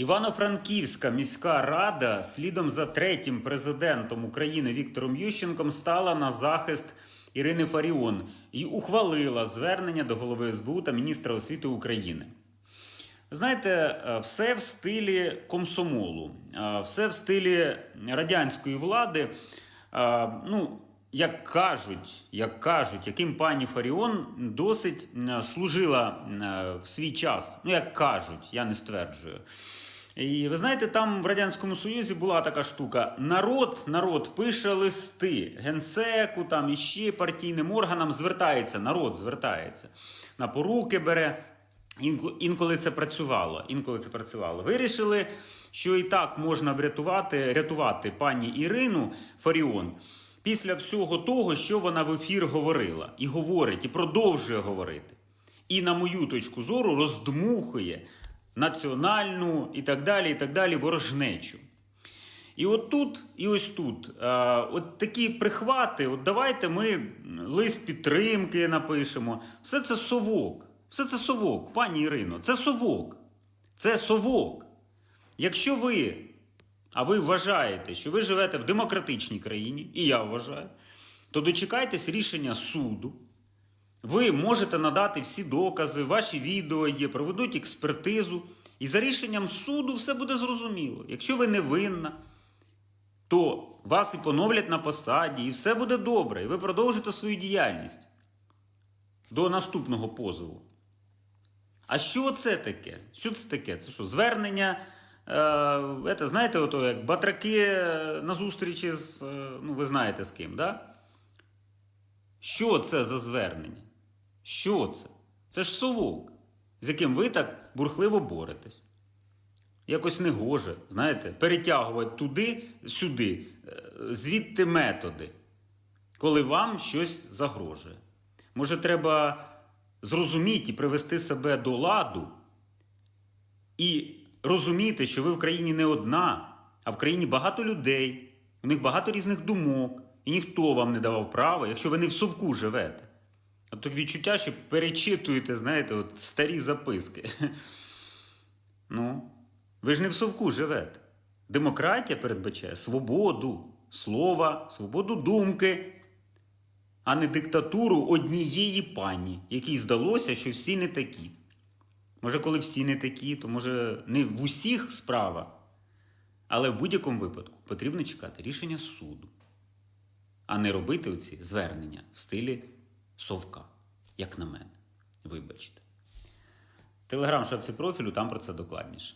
Івано-Франківська міська рада слідом за третім президентом України Віктором Ющенком стала на захист Ірини Фаріон і ухвалила звернення до голови СБУ та міністра освіти України. Знаєте, е, все в стилі комсомолу, е, все в стилі радянської влади. Е, Ну, як кажуть, як кажуть, яким пані Фаріон досить служила в свій час. Ну, як кажуть, я не стверджую. І ви знаєте, там в Радянському Союзі була така штука: народ, народ пише листи генсеку, там іще партійним органам звертається, народ звертається, на поруки бере. Інколи це працювало. Інколи це працювало. Вирішили, що і так можна врятувати, рятувати пані Ірину Фаріон після всього того, що вона в ефір говорила, і говорить, і продовжує говорити. І, на мою точку зору, роздмухує національну і так далі, і так далі ворожнечу. І от тут, і ось тут, от такі прихвати, от давайте ми лист підтримки напишемо. Все це совок. Все це совок, пані Ірино, це совок. Це совок. Якщо ви, а ви вважаєте, що ви живете в демократичній країні, і я вважаю, то дочекайтесь рішення суду. Ви можете надати всі докази, ваші відео є, проведуть експертизу, і за рішенням суду все буде зрозуміло. Якщо ви не винна, то вас і поновлять на посаді, і все буде добре, і ви продовжите свою діяльність до наступного позову. А що це таке? Що це таке? Це що, звернення? Е, це, знаєте, ото, як батраки на зустрічі з, е, ну, ви знаєте з ким, да? Що це за звернення? Що це? Це ж совок, з яким ви так бурхливо боретесь. Якось негоже, знаєте, перетягувати туди, сюди, е, звідти методи, коли вам щось загрожує. Може, треба зрозуміти і привести себе до ладу і розуміти, що ви в країні не одна, а в країні багато людей, у них багато різних думок, і ніхто вам не давав права, якщо ви не в совку живете. А тут відчуття, що перечитуєте, знаєте, от старі записки. Ну, ви ж не в совку живете. Демократія передбачає свободу слова, свободу думки, а не диктатуру однієї пані, якій здалося, що всі не такі. Може, коли всі не такі, то може не в усіх справа. Але в будь-якому випадку потрібно чекати рішення суду, а не робити оці звернення в стилі совка, як на мене. Вибачте. Телеграм шапці профілю, там про це докладніше.